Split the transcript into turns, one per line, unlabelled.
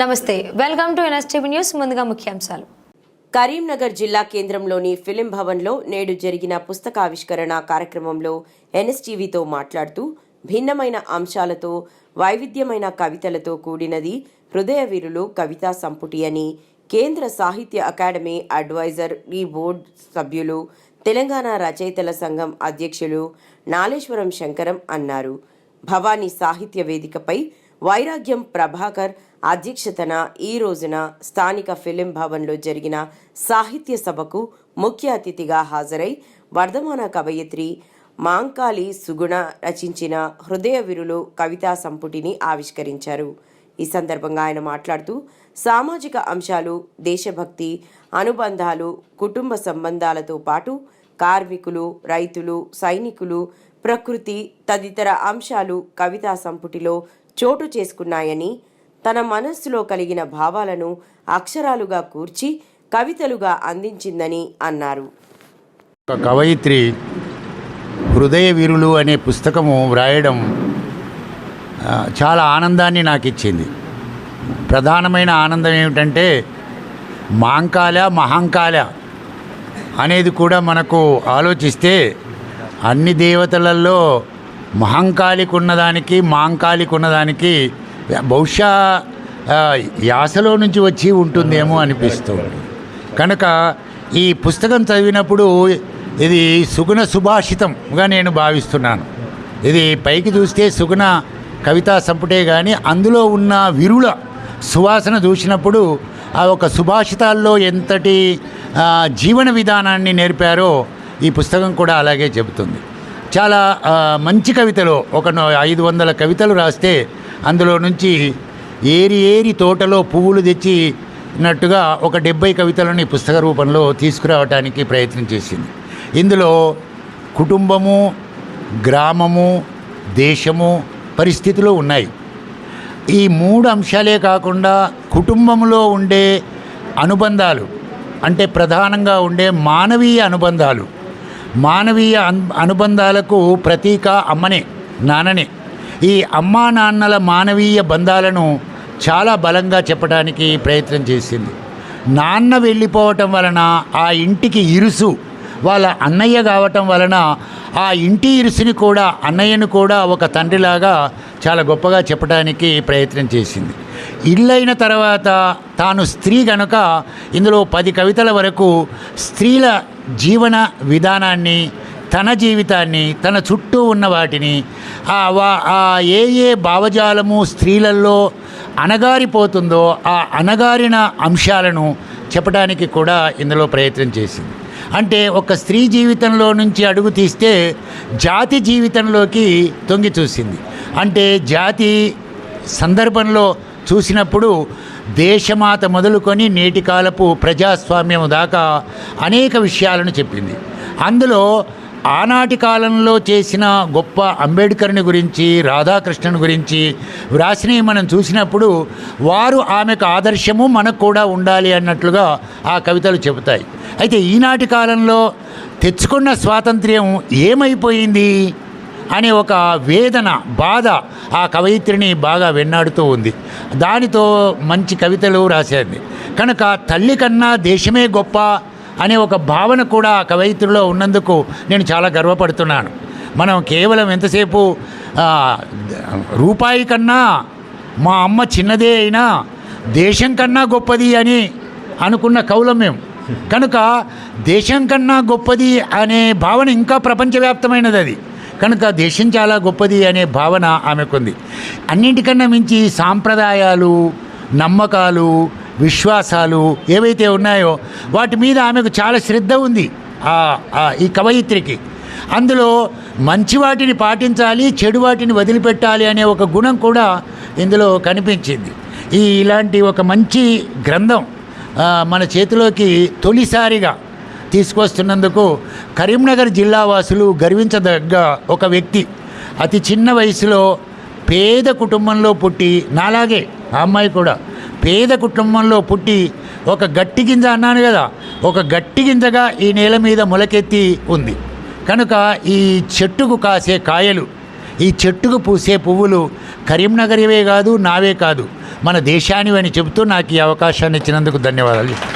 నమస్తే welcome to NSTV news ముందుగా ముఖ్యాంశాలు.
కరీంనగర్ జిల్లా కేంద్రంలోని ఫిలిం భవన్లో నేడు జరిగిన పుస్తకావిష్కరణ కార్యక్రమంలో ఎన్ఎస్టీవీతో మాట్లాడుతూ భిన్నమైన అంశాలతో వైవిధ్యమైన కవితలతో కూడినది హృదయవీరులు కవితా సంపుటి అని కేంద్ర సాహిత్య అకాడమీ అడ్వైజర్ ఈ బోర్డు సభ్యులు తెలంగాణ రచయితల సంఘం అధ్యక్షులు నాలేశ్వరం శంకరం అన్నారు. భవానీ సాహిత్య వేదికపై వైరాగ్యం ప్రభాకర్ అధ్యక్షతన ఈ రోజున స్థానిక ఫిలిం భవన్లో జరిగిన సాహిత్య సభకు ముఖ్య అతిథిగా హాజరై వర్ధమాన కవయిత్రి మాంకాళి సుగుణ రచించిన హృదయ విరులు కవితా సంపుటిని ఆవిష్కరించారు. ఈ సందర్భంగా ఆయన మాట్లాడుతూ సామాజిక అంశాలు దేశభక్తి అనుబంధాలు కుటుంబ సంబంధాలతో పాటు కార్మికులు రైతులు సైనికులు ప్రకృతి తదితర అంశాలు కవితా సంపుటిలో చోటు చేసుకున్నాయని తన మనస్సులో కలిగిన భావాలను అక్షరాలుగా కూర్చి కవితలుగా అందించిందని అన్నారు.
ఒక కవయిత్రి హృదయ వీరులు అనే పుస్తకము వ్రాయడం చాలా ఆనందాన్ని నాకు ఇచ్చింది ప్రధానమైన ఆనందం ఏమిటంటే మాంకాల మహంకాల అనేది కూడా మనకు ఆలోచిస్తే అన్ని దేవతలలో మహంకాలికి ఉన్నదానికి మాంకాలికి ఉన్నదానికి బహుశా యాసలో నుంచి వచ్చి ఉంటుందేమో అనిపిస్తుంది. కనుక ఈ పుస్తకం చదివినప్పుడు ఇది సుగుణ సుభాషితంగా నేను భావిస్తున్నాను. ఇది పైకి చూస్తే సుగుణ కవితా సంపుటే కానీ అందులో ఉన్న విరుల సువాసన చూసినప్పుడు ఆ ఒక సుభాషితాల్లో ఎంతటి జీవన విధానాన్ని నేర్పారో ఈ పుస్తకం కూడా అలాగే చెబుతుంది. చాలా మంచి కవితలో ఒక నో- ఐదు వందల కవితలు రాస్తే అందులో నుంచి ఏరి ఏరి తోటలో పువ్వులు తెచ్చినట్టుగా ఒక డెబ్బై కవితలను ఈ పుస్తక రూపంలో తీసుకురావడానికి ప్రయత్నం చేసింది. ఇందులో కుటుంబము గ్రామము దేశము పరిస్థితులు ఉన్నాయి. ఈ మూడు అంశాలే కాకుండా కుటుంబంలో ఉండే అనుబంధాలు అంటే ప్రధానంగా ఉండే మానవీయ అనుబంధాలు. మానవీయ అనుబంధాలకు ప్రతీక అమ్మనే నాన్ననే. ఈ అమ్మా నాన్నల మానవీయ బంధాలను చాలా బలంగా చెప్పడానికి ప్రయత్నం చేసింది. నాన్న వెళ్ళిపోవటం వలన ఆ ఇంటికి ఇరుసు వాళ్ళ అన్నయ్య కావటం వలన ఆ ఇంటి ఇరుసుని కూడా అన్నయ్యను కూడా ఒక తండ్రిలాగా చాలా గొప్పగా చెప్పడానికి ప్రయత్నం చేసింది. ఇల్లైన తర్వాత తాను స్త్రీ గనుక ఇందులో పది కవితల వరకు స్త్రీల జీవన విధానాన్ని తన జీవితాన్ని తన చుట్టూ ఉన్న వాటిని ఆ వా- ఆ ఏ ఏ భావజాలము స్త్రీలలో అణగారిపోతుందో ఆ అణగారిన అంశాలను చెప్పడానికి కూడా ఇందులో ప్రయత్నం చేసింది. అంటే ఒక స్త్రీ జీవితంలో నుంచి అడుగు తీస్తే జాతి జీవితంలోకి తొంగి చూసింది. అంటే జాతి సందర్భంలో చూసినప్పుడు దేశమాత మొదలుకొని నేటి కాలపు ప్రజాస్వామ్యం దాకా అనేక విషయాలను చెప్పింది. అందులో ఆనాటి కాలంలో చేసిన గొప్ప అంబేద్కర్ని గురించి రాధాకృష్ణన్ గురించి వ్రాసినవి మనం చూసినప్పుడు వారు ఆమెకు ఆదర్శము మనకు కూడా ఉండాలి అన్నట్లుగా ఆ కవితలు చెబుతాయి. అయితే ఈనాటి కాలంలో తెచ్చుకున్న స్వాతంత్ర్యం ఏమైపోయింది అనే ఒక వేదన బాధ ఆ కవయిత్రిని బాగా వెన్నాడుతూ ఉంది. దానితో మంచి కవితలు రాసేది కనుక తల్లి కన్నా దేశమే గొప్ప అనే ఒక భావన కూడా ఆ కవయిత్రిలో ఉన్నందుకు నేను చాలా గర్వపడుతున్నాను. మనం కేవలం ఎంతసేపు రూపాయి కన్నా మా అమ్మ చిన్నదే అయినా దేశం కన్నా గొప్పది అని అనుకున్న కౌలం మేము. కనుక దేశం కన్నా గొప్పది అనే భావన ఇంకా ప్రపంచవ్యాప్తమైనది అది కనుక దేశం చాలా గొప్పది అనే భావన ఆమెకుంది. అన్నింటికన్నా మించి సాంప్రదాయాలు నమ్మకాలు విశ్వాసాలు ఏవైతే ఉన్నాయో వాటి మీద ఆమెకు చాలా శ్రద్ధ ఉంది ఈ కవయిత్రికి. అందులో మంచి వాటిని పాటించాలి చెడు వాటిని వదిలిపెట్టాలి అనే ఒక గుణం కూడా ఇందులో కనిపించింది. ఈ ఇలాంటి ఒక మంచి గ్రంథం మన చేతిలోకి తొలిసారిగా తీసుకొస్తున్నందుకు కరీంనగర్ జిల్లా వాసులు గర్వించదగ్గ ఒక వ్యక్తి. అతి చిన్న వయసులో పేద కుటుంబంలో పుట్టి నాలాగే ఆ అమ్మాయి కూడా పేద కుటుంబంలో పుట్టి ఒక గట్టి గింజ అన్నాను కదా ఒక గట్టి గింజగా ఈ నేల మీద మొలకెత్తి ఉంది. కనుక ఈ చెట్టుకు కాసే కాయలు ఈ చెట్టుకు పూసే పువ్వులు కరీంనగర్వే కాదు నావే కాదు. మన దేశానివని చెబుతూ నాకు ఈ అవకాశాన్ని ఇచ్చినందుకు ధన్యవాదాలు.